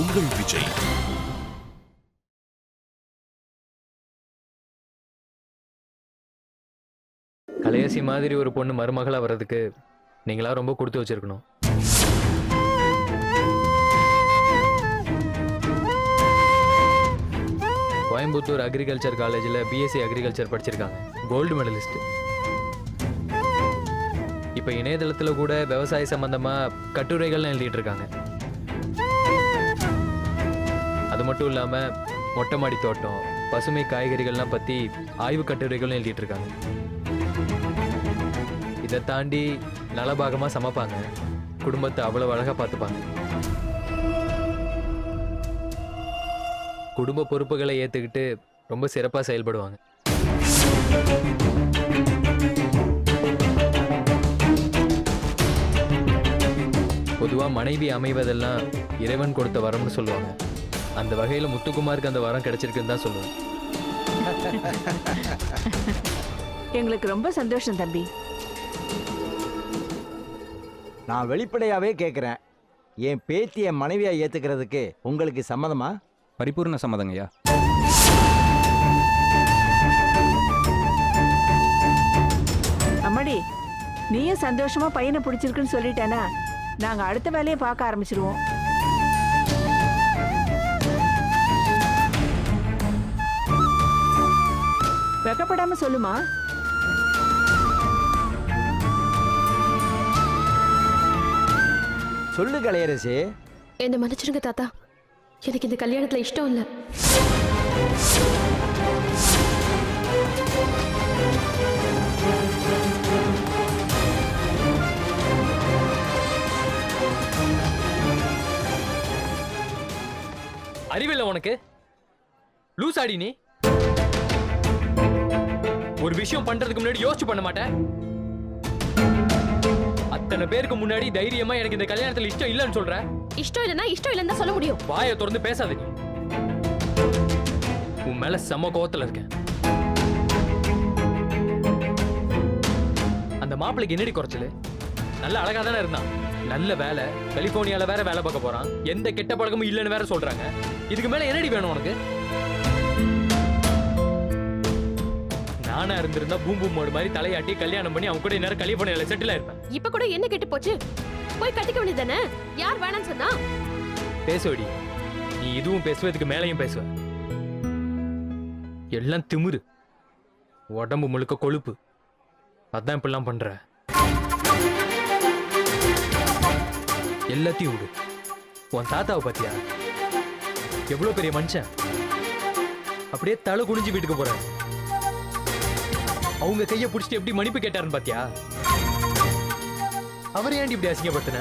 உங்கள் விஜய். கலையசி மாதிரி ஒரு பொண்ணு மருமகளா வர்றதுக்கு நீங்களா ரொம்ப கொடுத்து வச்சிருக்கணும். கோயம்புத்தூர் அக்ரிகல்ச்சர் காலேஜில் பிஎஸ்சி அக்ரிகல்ச்சர் படிச்சிருக்காங்க. கோல்டு மெடலிஸ்ட் இப்போ இணையதளத்தில் கூட விவசாய சம்பந்தமாக கட்டுரைகள்லாம் எழுதிட்டு இருக்காங்க. அது மட்டும் இல்லாமல் மொட்டை மாடி தோட்டம் பசுமை காய்கறிகள்லாம் பற்றி ஆய்வு கட்டுரைகளும் எழுதிட்டு இருக்காங்க இதை தாண்டி நலபாகமாக சமைப்பாங்க. குடும்பத்தை அவ்வளோ அழகாக பார்த்துப்பாங்க. குடும்ப பொறுப்புகளை ஏற்றுக்கிட்டு ரொம்ப சிறப்பாக செயல்படுவாங்க. பொதுவாக மனைவி அமைவதெல்லாம் இறைவன் கொடுத்த வரம்னு சொல்லுவாங்க. அந்த வகையில் முத்துக்குமாருக்கு அந்த வரம் கிடைச்சிருக்குன்னு தான் சொல்லுவேன். எங்களுக்கு ரொம்ப சந்தோஷம் தம்பி. நான் வெளிப்படையாவே கேட்குறேன் என் பேத்திய மனைவியா ஏத்துக்கிறதுக்கு உங்களுக்கு சம்மதமா? பரிபூர்ண சம்மதங்கய்யா. அம்மாடி நீயும் சந்தோஷமா பையனை பிடிச்சிருக்குன்னு சொல்லிட்டேனா நாங்க அடுத்த வேலையை பார்க்க ஆரம்பிச்சிருவோம். வெக்கப்படாம சொல்லுமா? சொல்லு கலையரசி. என்ன மன்னிச்சிடுங்க தாத்தா. எனக்கு இந்த கல்யாணத்துல இஷ்டம் இல்ல. அறிவில்லை உனக்கு? லூஸ் ஆடி நீ? ஒரு விஷயம் பண்றதுக்கு முன்னாடி யோசிச்சு பண்ண மாட்டேன். அத்தனை பேருக்கு முன்னாடி தைரியமா எனக்கு இந்த கல்யாணத்துல இஷ்டம் இல்லைன்னு சொல்ற. இஷ்டம் இல்லைன்னா இஷ்டம் இல்லைன்னு சொல்ல முடியும். வாயை திறந்து பேசாத நீ. உன் மேல செம கோவத்துல இருக்கேன். அந்த மாப்பிளைக்கு என்னடி குறைச்சலு? நல்ல அழகா தானே இருந்தான். நல்ல வேலை. கலிபோர்னியால வேற வேலை பார்க்க போறான். எந்த கெட்ட பழக்கமும் இல்லைன்னு வேற சொல்றாங்க. இதுக்கு மேல என்னடி வேணும் உனக்கு? நானா இருந்திருந்தா பூம் பூம் மோடு மாதிரி தலையாட்டி கல்யாணம் பண்ணி அவன் கூட நேரம் கலிபோர்னியால செட்டில் ஆயிருப்பேன் இப்ப கூட என்ன கெட்டு போச்சு? போய் கட்டிக்க வேண்டியதானே யார் வேணாம்னு சொன்னா? பேசுவடி. நீ இதுவும் பேசுவ இதுக்கு மேலையும் பேசுவ. எல்லாம் திமிரு. உடம்பு முழுக்க கொழுப்பு. அதான் இப்படிலாம் பண்ற. எல்லாத்தையும் விடு. உன் தாத்தாவை பாத்தியா எவ்வளவு பெரிய மனுஷன்? அப்படியே தலை குனிஞ்சு வீட்டுக்கு போறாரு. அவங்க கையை பிடிச்சிட்டு எப்படி மன்னிப்பு கேட்டாருன்னு பாத்தியா? அவர் ஏன்டி இப்படி அசிங்கப்படுத்தின?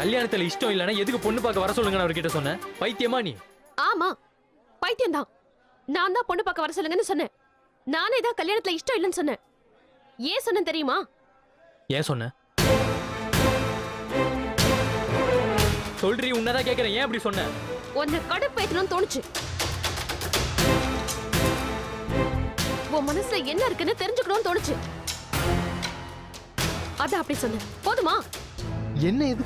கல்யாணத்துல இஷ்டம் இல்லைன்னா எதுக்கு பொண்ணு பார்க்க வர சொல்லுங்கன்னு அவர்கிட்ட சொன்னேன் பைத்தியமா நீ? ஆமா. பைத்தியம் தான் நான் தான் பொண்ணு பார்க்க வர சொல்லுங்கன்னு சொன்னேன். நானே தான் கல்யாணத்துல இஷ்டம் இல்லைன்னு சொன்னேன். ஏன் சொன்னேன் தெரியுமா? ஏன் சொன்ன? சொல்றி உன்னதான் கேக்குறேன். ஏன் அப்படி சொன்ன? உன்னை கடுப்பேத்தணும்னு தோணுச்சு. உன் மனசுல என்ன இருக்குன்னு தெரிஞ்சுக்கணும்னு தோணுச்சு. அதான் அப்படி சொன்னேன் போதுமா? என்ன இது?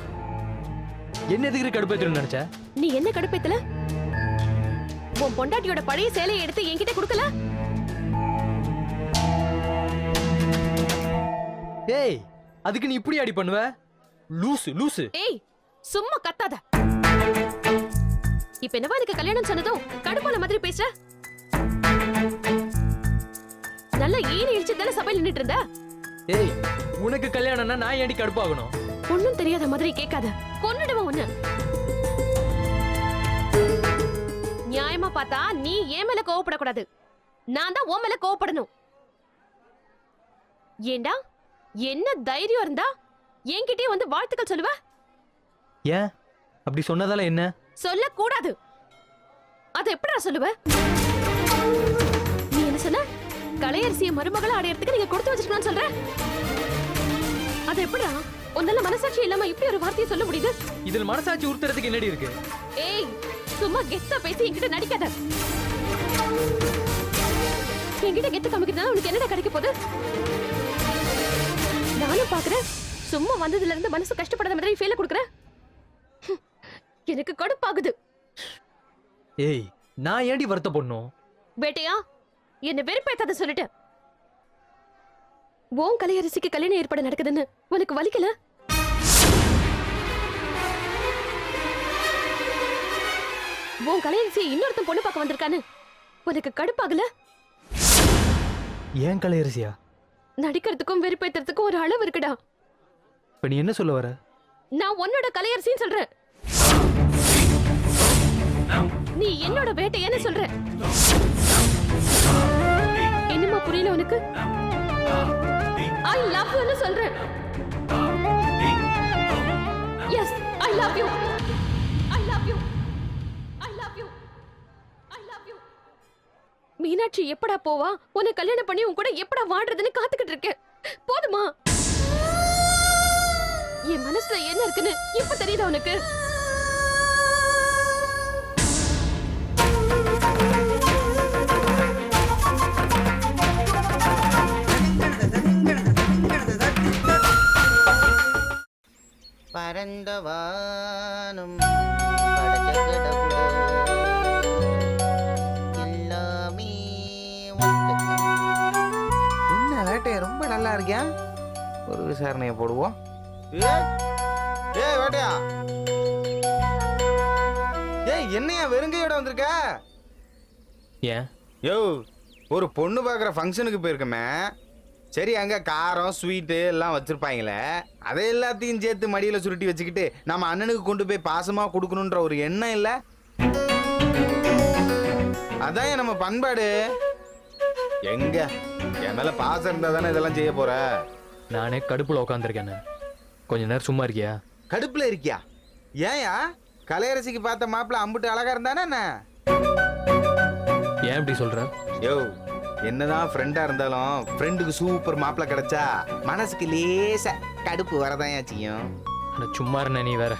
என்ன எதுக்கு கடுப்பேற்றணும்னு நினைச்ச? நீ என்ன கடுப்பேத்தல? உன் பொண்டாட்டியோட பழைய சேலையை எடுத்து என்கிட்ட கொடுக்கல? ஏய் அதுக்கு நீ இப்படி அடி பண்ணுவ? லூசு லூசு. ஏய் சும்மா கத்தாத. இப்ப என்னவா எனக்கு கல்யாணம் சொன்னதும் கடுப்பான மாதிரி பேசுற? நல்ல ஈனி இழிச்சு தானே சபையில் நின்னுட்டு இருந்த? ஏய் உனக்கு கல்யாணம்னா நான் ஏன்டி கடுப்பாகணும்? ஒண்ணும் தெரியாத மாதிரி கேட்காத. கொன்னுடுவேன் உன்னை. நியாயமா பார்த்தா நீ என் மேல கோவப்படக்கூடாது. நான் தான் உன் மேல கோவப்படணும். ஏண்டா? என்ன தைரியம் இருந்தா என்கிட்டயே வந்து வாழ்த்துக்கள் சொல்லுவ? ஏன்? அப்படி சொன்னதால என்ன? சொல்லக்கூடாது. அது எப்படிடா சொல்லுவ? நீ என்ன சொன்ன கலையரசிய மருமகளை அடையறதுக்கு நீங்க கொடுத்து வச்சிருக்கணும்னு சொல்ற? அது எப்படிடா? உன்னால மனசாட்சி இல்லாம இப்படி ஒரு வார்த்தையை சொல்ல முடியுது? இதுல மனசாட்சி உறுத்துறதுக்கு என்னடி இருக்கு? ஏய் சும்மா கெத்தா பேசி என்கிட்ட நடிக்காத. என்கிட்ட கெத்து காமிக்கிறதுனால உனக்கு என்னடா கிடைக்க போகுது? நானும் பாக்குறேன். சும்மா வந்ததுல இருந்து மனசு கஷ்டப்படாத மாதிரி ஃபீல கொடுக்குற. எனக்கு கடுப்பாகுது. ஏய் நான் ஏன்டி வருத்த பொண்ணும் வேட்டையா? என்ன வெறுப்பேத்தாத சொல்லிட்டேன் உன் கலையரசிக்கு கல்யாணம் ஏற்பாடு நடக்குதுன்னு உனக்கு வலிக்கல? உன் கலையரசி இன்னொருத்தன் பொண்ணு பார்க்க வந்திருக்கான்னு உனக்கு கடுப்பாகல? ஏன் கலையரசியா? நடிக்கிறதுக்கும் வெறுப்பேத்துறதுக்கும் ஒரு அளவு இருக்குடா. இப்ப நீ என்ன சொல்ல வர? நான் உன்னோட கலையரசின்னு சொல்றேன். நீ என்னோட வேட்டையன்னு சொல்ற. என்னமா புரியல உனக்கு? ஐ லவ் யூ சொல்றேன். Yes I love you I love you I love you I love you Meenakshi எப்படா போவா? உன்னை கல்யாணம் பண்ணி உன் கூட எப்படா வாடுறதுன்னு காத்துக்கிட்டு இருக்கேன். போதுமா? என் மனசுல என்ன இருக்குன்னு இப்ப தெரியுதா உனக்கு? பரந்த வானம் படைச்ச கடவுளே, எல்லாமே. என்ன வேட்டைய ரொம்ப நல்லா இருக்கியா? ஒரு விசாரணையை போடுவோம். ஏய் ஏய் வேட்டையா? ஏய் என்னையா வெறுங்கையோட வந்திருக்க? ஏன்? யோ ஒரு பொண்ணு பார்க்குற ஃபங்க்ஷனுக்கு போயிருக்கமே. சரி அங்க காரம் ஸ்வீட்டு எல்லாம் வச்சிருப்பாங்களே அதை எல்லாத்தையும் சேர்த்து மடியில சுருட்டி வச்சுக்கிட்டு நம்ம அண்ணனுக்கு கொண்டு போய் பாசமா கொடுக்கணுன்ற ஒரு எண்ணம் இல்ல? அதான் நம்ம பண்பாடு. எங்க? என் மேல பாசம் இருந்தா தானே இதெல்லாம் செய்ய போற? நானே கடுப்புல உட்காந்துருக்கேன் கொஞ்ச நேரம் சும்மா இருக்கியா? கடுப்புல இருக்கியா? ஏன்யா? கலையரசிக்கு பார்த்த மாப்பிள்ள அம்புட்டு அழகா இருந்தானே என்ன? ஏன் இப்படி சொல்ற? யோ என்னதான் ஃப்ரெண்டா இருந்தாலும் ஃப்ரெண்டுக்கு சூப்பர் மாப்பிள்ள கிடைச்சா மனசுக்கு லேசா கடுப்பு வரதான் செய்யும். ஆனா சும்மா இருந்த நீ வேற.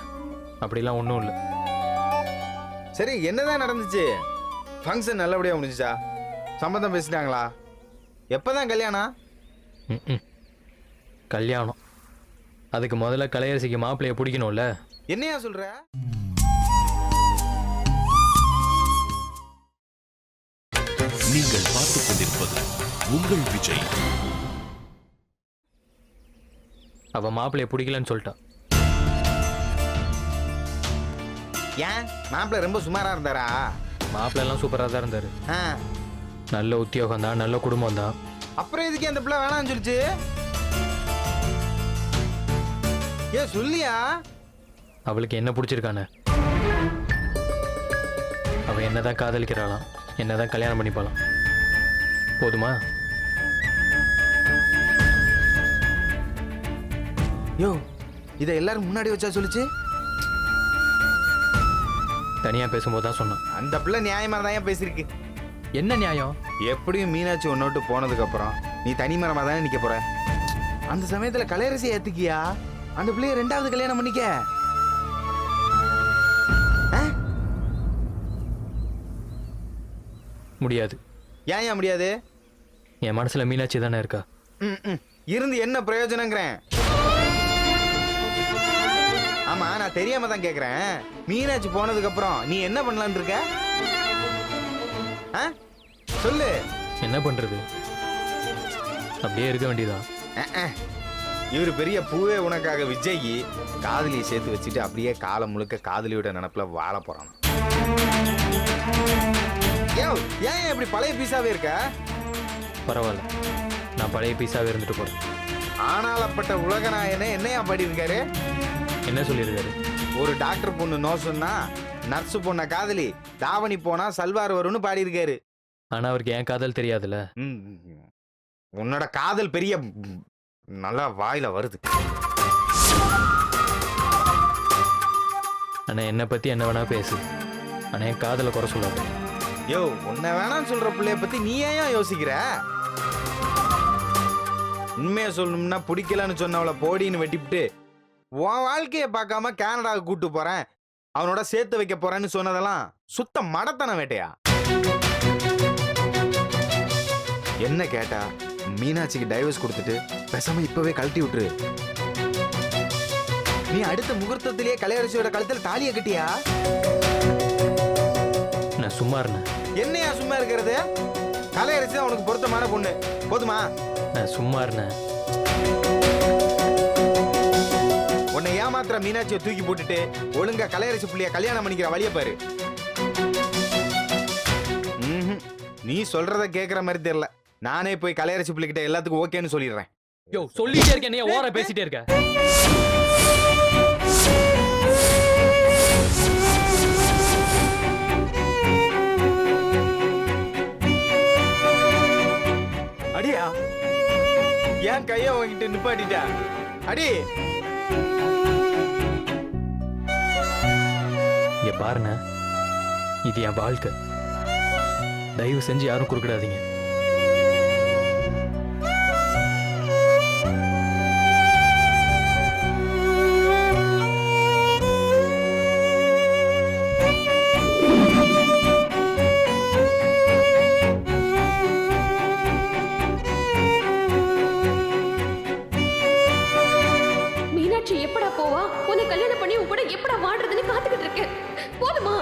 அப்படிலாம் ஒன்றும் இல்லை. சரி என்னதான் நடந்துச்சு? ஃபங்க்ஷன் நல்லபடியா முடிஞ்சுச்சா? சம்மந்தம் பேசிட்டாங்களா? எப்பதான் கல்யாணம்? ம்ம். கல்யாணம். அதுக்கு முதல்ல கலையரசிக்கு மாப்பிள்ளைய பிடிக்கணும்ல. என்னையா சொல்ற? நீங்கள் பார்த்துக் கொண்டிருப்பது உங்கள் விஜய். அவ மாப்பிள்ளைய பிடிக்கலன்னு சொல்லிட்டா. ஏன்? மாப்பிள்ள ரொம்ப சுமாரா இருந்தாரா? மாப்பிள்ளை எல்லாம் சூப்பராக தான் இருந்தாரு. ஆ, நல்ல உத்தியோகம் தான் நல்ல குடும்பம் தான். அப்புறம் எதுக்கு அந்த பிள்ளை வேணாம்னு சொல்லிச்சு? ஏ சொல்லியா? அவளுக்கு என்ன பிடிச்சிருக்கானே? அவ என்னதான் காதலிக்கிறாளாம் என்னதான் கல்யாணம் பண்ணிப்பாளாம். போதுமா? யோ இதை எல்லாரும் முன்னாடி வச்சா சொல்லுச்சு? தனியா பேசும்போது தான் சொன்னான். அந்த பிள்ளை நியாயமா தான் பேசியிருக்கு. என்ன நியாயம்? எப்படியும் மீனாட்சி ஒன்னோட்டு போனதுக்கு அப்புறம் நீ தனிமரமா தானே நிக்க போற? அந்த சமயத்துல கலையரசி ஏத்துக்கியா? அந்த பிள்ளைய ரெண்டாவது கல்யாணம் பண்ணிக்க? முடியாது. ஏன் ஏன் முடியாது? என் மனசுல மீனாட்சி தானே இருக்கா? ம். இருந்து என்ன பிரயோஜனங்கிறேன்? ஆமா நான் தெரியாம தான் கேக்குறேன். மீனாட்சி போனதுக்கு அப்புறம் நீ என்ன பண்ணலாம்னு இருக்க? சொல்லு. என்ன பண்றது? அப்படியே இருக்க வேண்டியதான். இவரு பெரிய பூவே உனக்காக விஜய் காதலியை சேர்த்து வச்சுட்டு அப்படியே காலம் முழுக்க காதலியோட நினப்புல வாழ போறான் ஏன் ஏன் இப்படி பழைய பீஸாவே இருக்க? பரவாயில்ல. நான் பழைய பீஸாவே இருந்துட்டு போறேன். ஆனாலப்பட்ட உலகநாயனே என்னையா பாடியிருக்காரு? என்ன சொல்லியிருக்காரு? ஒரு டாக்டர் பொண்ணு நோ சொன்னா நர்ஸ் பொண்ண காதலி தாவணி போனா சல்வார் வரும்னு பாடியிருக்காரு. ஆனா அவருக்கு என் காதல் தெரியாதுல்ல? ம். உன்னோட காதல் பெரிய நல்லா வாயில வருது. ஆனா என்னை பத்தி என்ன வேணா பேசு. ஆனா என் காதலை குறை சொல்லாது. யோ உன்னை வேணாம்னு சொல்ற பிள்ளைய பத்தி நீ ஏன் யோசிக்கிற? உண்மையை சொல்லணும்னா பிடிக்கலன்னு சொன்னவளை போடின்னு வெட்டிவிட்டு உன் வாழ்க்கையை பார்க்காம கனடாவுக்கு கூட்டு போறேன் அவனோட சேர்த்து வைக்க போறேன்னு சொன்னதெல்லாம் சுத்த மடத்தன வேட்டையா? என்ன கேட்டா? மீனாட்சிக்கு டைவர்ஸ் கொடுத்துட்டு பேசாம இப்பவே கழட்டி விட்டுரு. நீ அடுத்த முகூர்த்தத்திலேயே கலையரசியோட கழுத்தில் தாலியை கட்டியா? நான் சும்மா இருந்தேன். என்னையா சும்மா இருக்கிறது? கலையரசி தான் உனக்கு பொருத்தமான பொண்ணு. போதுமா? நான் சும்மா இருந்தேன். உன்னை ஏமாத்துற மீனாட்சியை தூக்கி போட்டுட்டு ஒழுங்கா கலையரசி புள்ளைய கல்யாணம் பண்ணிக்கிற வழிய பாரு. நீ சொல்றத கேக்குற மாதிரி தெரியல. நானே போய் கலையரசி பிள்ளைகிட்ட எல்லாத்துக்கும் ஓகேன்னு சொல்லிடுறேன். யோ சொல்லிட்டே இருக்கேன் நீ ஓர பேசிட்டே இருக்க? உங்ககிட்ட கைய நிப்பாட்டிட்டா? அடி. இங்க இது என் வாழ்க்கை. தயவு செஞ்சு யாரும் குறுக்கிடாதீங்க. கல்யாணம் பண்ணி உன் கூட எப்படா வாழ்றதுன்னு காத்துக்கிட்டு இருக்கேன் போதுமா?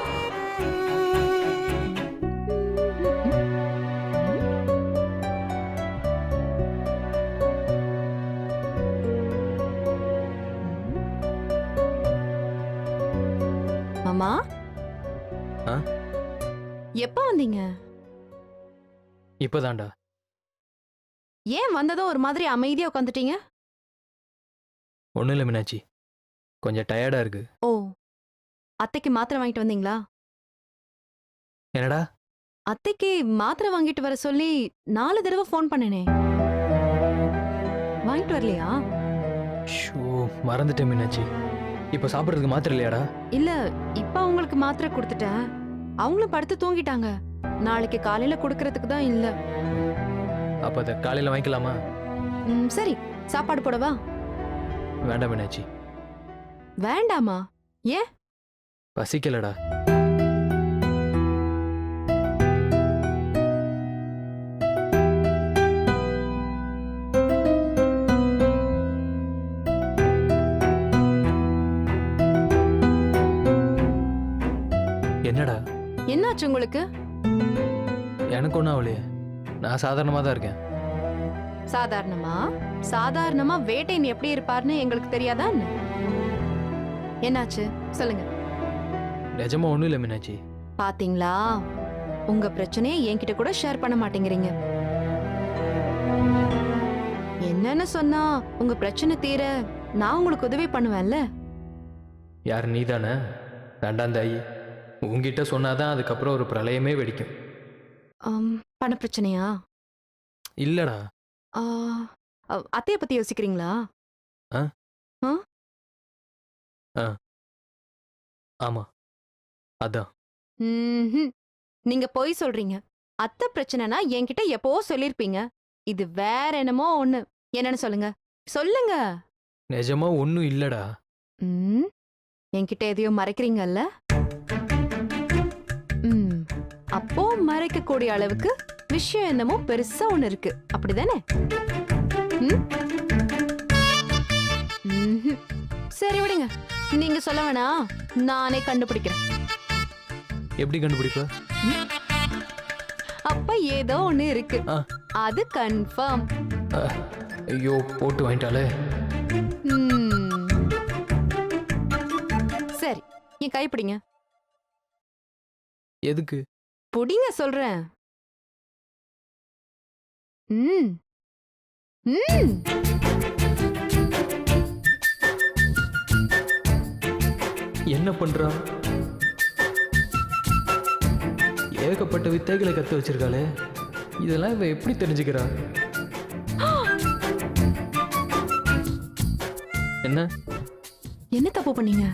மாமா? எப்ப வந்தீங்க? இப்பதான்டா. ஏன் வந்ததும் ஒரு மாதிரி அமைதியா உட்காந்துட்டீங்க? ஒண்ணும் இல்லை மீனாட்சி. கொஞ்சம் டயர்டா இருக்கு. ஓ அத்தைக்கு மாத்திரை வாங்கிட்டு வந்தீங்களா? என்னடா? அத்தைக்கு மாத்திரை வாங்கிட்டு வர சொல்லி நாலு தடவை ஃபோன் பண்ணனே. வாங்கிட்டு வரலையா? ஷோ மறந்துட்டேன் மீனாட்சி. இப்போ சாப்பிட்றதுக்கு மாத்திரை இல்லையாடா? இல்ல இப்ப அவங்களுக்கு மாத்திரை கொடுத்துட்டேன். அவங்களும் படுத்து தூங்கிட்டாங்க. நாளைக்கு காலையில கொடுக்கறதுக்கு தான் இல்ல. அப்போ அதை காலையில் வாங்கிக்கலாமா? ம், சரி. சாப்பாடு போடவா? வேண்டாம் மீனாட்சி. வேண்டாமா? பசிக்கலடா. என்னடா? என்னாச்சு உங்களுக்கு? எனக்கு ஒன்றும் அவளையே நான் சாதாரணமாக தான் இருக்கேன். சாதாரணமா? சாதாரணமா வேட்டையன் எப்படி இருப்பார்னு எங்களுக்கு தெரியாதா என்ன? என்னாச்சு? சொல்லுங்க. நிஜமா ஒன்றும் இல்லை மீனாட்சி. பாத்தீங்களா? உங்க பிரச்சனையை என்கிட்ட கூட ஷேர் பண்ண மாட்டேங்கிறீங்க. என்னன்னு சொன்னா உங்க பிரச்சனை தீர நான் உங்களுக்கு உதவி பண்ணுவேன்ல? யார் நீ தானே வேண்டாம் தாயி. உங்ககிட்ட சொன்னாதான் அதுக்கப்புறம் ஒரு பிரளயமே வெடிக்கும். ஆம், பண பிரச்சனையா? இல்லடா. ஆ, அ- அத்தைய பத்தி யோசிக்கிறீங்களா? ஆமா. அதான். ம்ஹும். நீங்க பொய் சொல்றீங்க. அத்தை பிரச்சனைனா என்கிட்ட எப்பவோ சொல்லிருப்பீங்க? இது வேற என்னமோ ஒண்ணு. என்னன்னு சொல்லுங்க. சொல்லுங்க. நிஜமா ஒன்றும் இல்லடா. ம். என்கிட்ட எதையோ மறைக்கிறீங்கல்ல? ம். அப்போ மறைக்கக்கூடிய அளவுக்கு விஷயம் என்னமோ பெருசா ஒண்ணு இருக்கு. அப்படிதானே? ம்? ம்ஹும். சரி விடுங்க. நீங்க சொல்ல வேணாம் நானே கண்டுபிடிக்கிறேன். எப்படி கண்டுபிடிப்ப? அப்ப ஏதோ ஒண்ணு இருக்கு. அது கன்ஃபார்ம். ஐயோ போட்டு வாங்கிட்டாலே. சரி என் கை பிடிங்க. எதுக்கு? புடிங்க சொல்றேன். ம். ம். என்ன பண்றா? ஏகப்பட்ட வித்தைகளை கத்து வச்சிருக்காளே. இதெல்லாம் இவ எப்படி தெரிஞ்சுக்கிறா? என்ன? என்ன தப்பு பண்ணீங்க?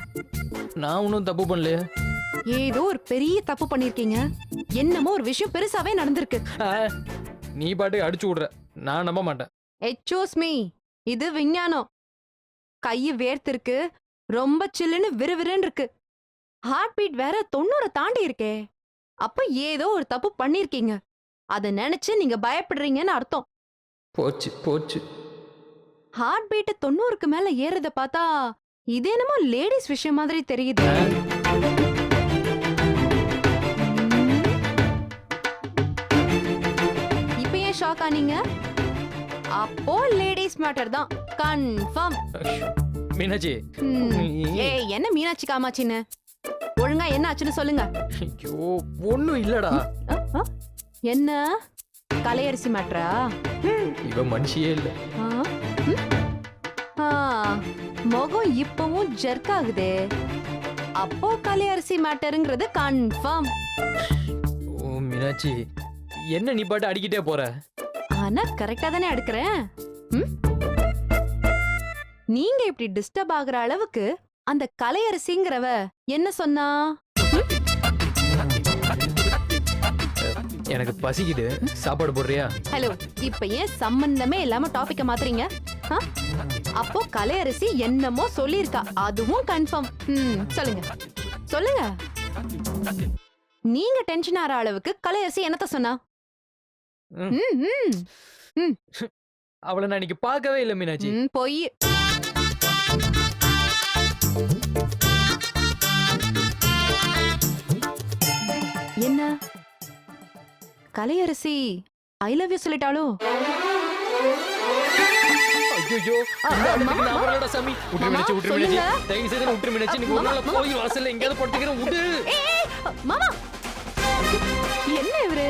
நான் ஒன்றும் தப்பு பண்ணலையே. ஏதோ ஒரு பெரிய தப்பு பண்ணிருக்கீங்க. என்னமோ ஒரு விஷயம் பெருசாவே நடந்திருக்கு. ஆ, நீ பாட்டுக்கு அடிச்சு விடுற. நான் நம்ப மாட்டேன். எச்சோஸ் மீ இது விஞ்ஞானம். கைய வேர்த்திருக்கு. ரொம்ப சில்லுன்னு விறுவிறுன்னு இருக்கு. ஹார்ட் பீட் வேற தொண்ணூறை தாண்டி இருக்கே. அப்ப ஏதோ ஒரு தப்பு பண்ணிருக்கீங்க. அத நினைச்சு நீங்க பயப்படுறீங்கன்னு அர்த்தம். போச்சு போச்சு. ஹார்ட் பீட் தொண்ணூறுக்கு மேல ஏறத பார்த்தா இது என்னமோ லேடிஸ் விஷயம் மாதிரி தெரியுது. இப்ப ஏன் ஷாக் ஆனீங்க? அப்போ லேடிஸ் மேட்டர் தான். கன்ஃபார்ம் மீனாட்சி. ஏய் என்ன மீனாட்சி காமாச்சின்னு ஒழுங்கா என்ன ஆச்சுன்னு சொல்லுங்க. ஐயோ ஒண்ணும் இல்லடா. என்ன? கலையரிசி மேட்ரா? இவ மனுஷியே இல்ல. முகம் இப்பவும் ஜெர்க் ஆகுதே. அப்போ கலையரிசி மேட்டருங்கிறது கன்ஃபார்ம் ஓ மீனாட்சி என்ன நீ பாட்டு அடிக்கிட்டே போற? ஆனா கரெக்டா தானே எடுக்கிறேன் ம்? நீங்க இப்படி டிஸ்டர்ப் ஆகுற அளவுக்கு அந்த கலையரசிங்கிறவ என்ன சொன்னா? எனக்கு பசிக்குது. சாப்பாடு போடுறியா? ஹலோ இப்ப ஏன் சம்பந்தமே இல்லாம டாபிக்க மாத்துறீங்க? அப்போ கலையரசி என்னமோ சொல்லியிருக்கா. அதுவும் கன்ஃபார்ம் ம் சொல்லுங்க. சொல்லுங்க. நீங்க டென்ஷன் ஆற அளவுக்கு கலையரசி என்னத்த சொன்னா? அவளை நான் இன்னைக்கு பார்க்கவே இல்லை மீனாட்சி. பொய். கலையரசி ஐ லவ் யூ சொல்லிட்டாளோ? ஐயோ மாமா, சாமி விட்டு மாமா, மீனாட்சி விட்டு சொல்லுங்க. மீனாட்சி தயவு செய்து விட்டு மீனாட்சி நீங்க ஒரு மாமா, நாள் மாமா. கோயில் வாசல்ல எங்கேயாவது படுத்துக்கிறேன் விடு ஏய், ஏய், மாமா. என்ன இவரு?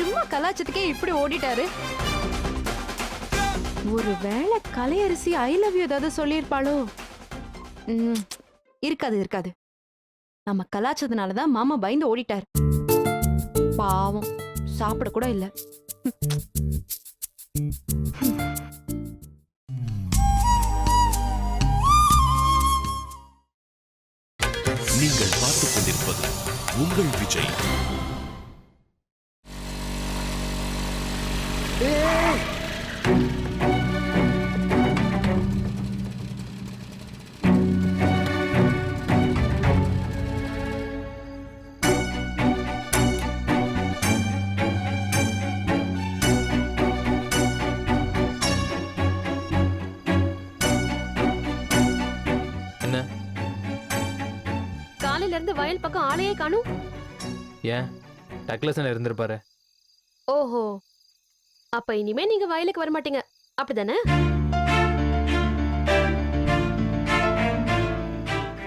சும்மா கலாச்சத்துக்கே இப்படி ஓடிட்டாரு. ஒருவேளை கலையரசி ஐ லவ் யூ ஏதாவது சொல்லியிருப்பாளோ? இருக்காது இருக்காது. நம்ம கலாச்சதுனால தான் மாமா பயந்து ஓடிட்டார். பாவம். சாப்பிட கூட இல்ல. நீங்கள் பார்த்துக் கொண்டிருப்பது உங்கள் விஜய். வயல் பக்கம் ஆளையே காணும். ஏன்? டக்லசன் இருந்திருப்பாரு? ஓஹோ. அப்ப இனிமே நீங்க வயலுக்கு வர மாட்டீங்க அப்படிதானே?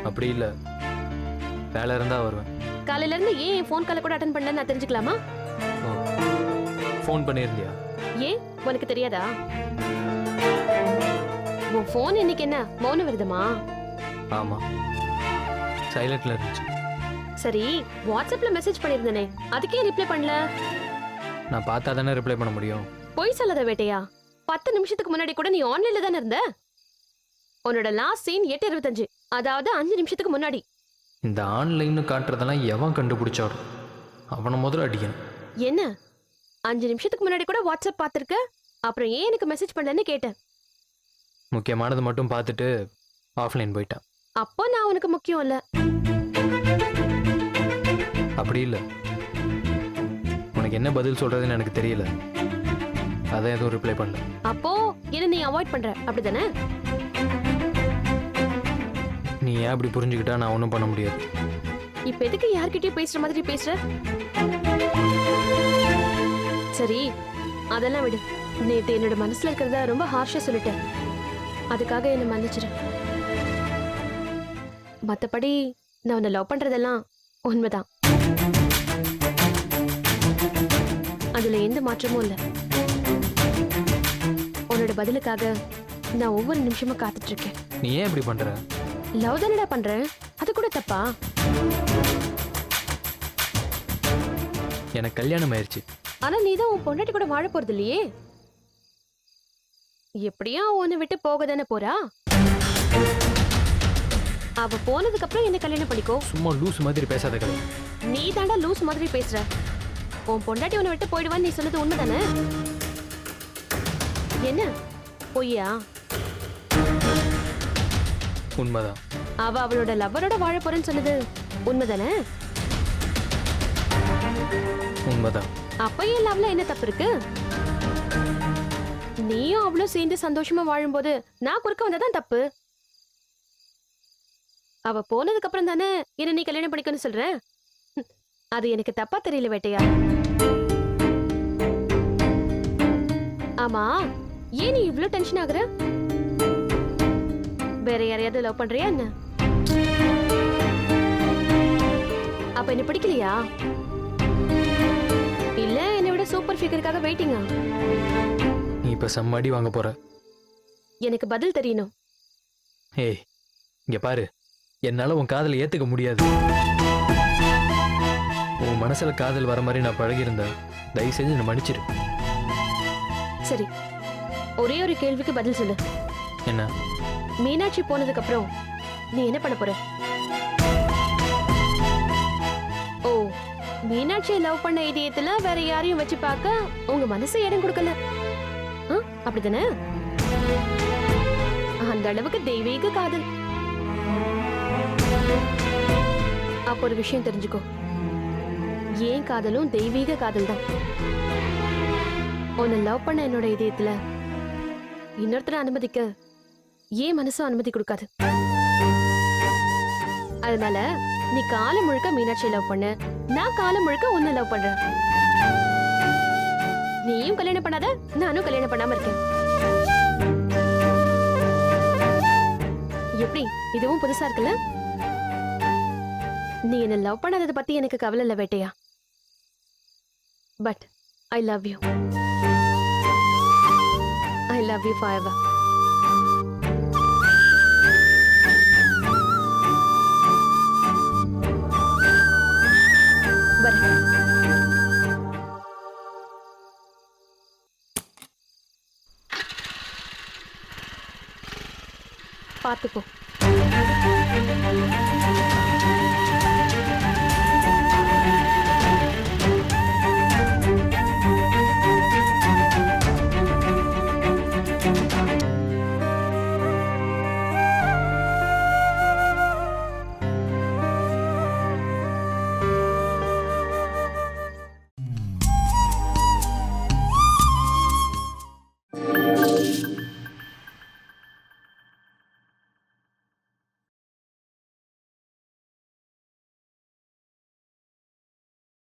அப்படி இல்ல. வேலை இருந்தா வருவேன். காலையில இருந்து ஏன் என் ஃபோன் கால கூட அட்டன் பண்ணல நான் தெரிஞ்சுக்கலாமா? ஃபோன் பண்ணியிருந்தியா ஏன்? உனக்கு தெரியாதா? உன் ஃபோன் இன்னைக்கு என்ன? மௌன விரதமா? ஆமா. சைலண்ட்ல இருந்துச்சு. சரி வாட்ஸ்அப்ல மெசேஜ் பண்ணிருந்தனே. அதுக்கே ரிப்ளை பண்ணல. நான் பார்த்தா தானே ரிப்ளை பண்ண முடியும். பொய் சொல்லாத வேட்டையா? பத்து நிமிஷத்துக்கு முன்னாடி கூட நீ ஆன்லைன்ல தானே இருந்த? உன்னோட லாஸ்ட் சீன் எட்டு இருபத்தஞ்சு. அதாவது அஞ்சு நிமிஷத்துக்கு முன்னாடி. இந்த ஆன்லைன்னு காட்டுறதெல்லாம் எவன் கண்டுபிடிச்சாடோ அவனை முதல்ல அடிக்கணும். என்ன? அஞ்சு நிமிஷத்துக்கு முன்னாடி கூட வாட்ஸ்அப் பார்த்திருக்க? அப்புறம் ஏன் எனக்கு மெசேஜ் பண்ணலன்னு கேட்டேன். முக்கியமானது மட்டும் பார்த்துட்டு ஆஃப்லைன் போயிட்டான். அப்போ நான் உனக்கு முக்கியம் இல்ல. அப்படி இல்லை. உனக்கு என்ன பதில் சொல்றதுன்னு எனக்கு தெரியல. அதான் எதுவும் ரிப்ளை பண்ணல. அப்போ என்ன நீ அவாய்ட் பண்ற? அப்படிதானே நீ ஏன் அப்படி புரிஞ்சுக்கிட்டா நான் ஒன்றும் பண்ண முடியாது. இப்ப எதுக்கு யார்கிட்டயும் பேசுற மாதிரி பேசுற? சரி அதெல்லாம் விடு. நேத்து என்னோட மனசுல இருக்கிறத ரொம்ப ஹார்ஷா சொல்லிட்டேன். அதுக்காக என்ன மன்னிச்சிரு. மத்தபடி நான் உன்னை லவ் பண்றதெல்லாம் உண்மைதான். அதுல எந்த மாற்றமும் இல்ல. உன்னோட பதிலுக்காக நான் ஒவ்வொரு நிமிஷமும் காத்துட்டு இருக்கேன் நீ ஏன் இப்படி பண்ற? லவ் தானடா பண்றேன் அது கூட தப்பா? எனக்கு கல்யாணம் ஆயிடுச்சு ஆனா நீ தான் உன் பொண்டாட்டி கூட வாழ போறது இல்லையே? எப்படியும் உன்னை விட்டு போக தானே போறா? அவ போனதுக்கு அப்புறம் என்ன கல்யாணம் பண்ணிக்கோ? சும்மா லூஸ் மாதிரி பேசாத கதை நீ தாண்டா லூஸ் மாதிரி பேசுற. உன் பொண்டாட்டி உன்னை விட்டு போயிடுவான்னு நீ சொன்னது உண்மைதானே? என்ன? பொய்யா? உண்மைதான். அவ அவளோட லவ்வரோட வாழ போறேன்னு சொன்னது உண்மைதானே? உண்மைதான். அப்ப என் லவ்ல என்ன தப்பு இருக்கு? நீயும் அவளும் சேர்ந்து சந்தோஷமா வாழும்போது நான் குறுக்க வந்ததான் தப்பு. அவ போனதுக்கு அப்புறம் தானே என்ன நீ கல்யாணம் பண்ணிக்கணும்னு சொல்ற? ஹம், அது எனக்கு தப்பா தெரியல வேட்டையா ஆமா ஏன் நீ இவ்ளோ டென்ஷன் ஆகுற? வேற யாரையாவது லவ் பண்றியா என்ன? அப்ப என்ன பிடிக்கலையா? இல்ல என்னை விட சூப்பர் ஃபிகருக்காக வெயிட்டிங்கா நீ இப்ப செம்மடி வாங்க போற. எனக்கு பதில் தெரியணும். ஏய் இங்க பாரு. என்னால உன் காதலை ஏத்துக்க முடியாது. உன் மனசுல காதல் வர மாதிரி நான் பழகியிருந்தேன் தயவு செஞ்சு என்னை மன்னிச்சிரு. சரி ஒரே ஒரு கேள்விக்கு பதில் சொல்லு. என்ன? மீனாட்சி போனதுக்கு அப்புறம் நீ என்ன பண்ண போற? ஓ மீனாட்சியை லவ் பண்ண இதயத்துல வேற யாரையும் வச்சு பார்க்க உங்க மனசு இடம் கொடுக்கல. ஆ, அப்படிதானே அந்த அளவுக்கு தெய்வீக காதல். அப்ப ஒரு விஷயம் தெரிஞ்சுக்கோ. ஏன் காதலும் தெய்வீக காதல் தான் உன்னை லவ் பண்ண என்னோட இதயத்துல இன்னொருத்தரை அனுமதிக்க ஏன் மனசும் அனுமதி கொடுக்காது? அதனால நீ காலம் முழுக்க மீனாட்சியை லவ் பண்ண. நான் காலம் முழுக்க உன்னை லவ் பண்றேன். நீயும் கல்யாணம் பண்ணாத நானும் கல்யாணம் பண்ணாம இருக்கேன். எப்படி? இதுவும் புதுசா இருக்குல்ல? நீ என்ன லவ் பண்ணாததை பத்தி எனக்கு கவலை இல்ல வேட்டையா? But I love you I love you for ever பார்த்து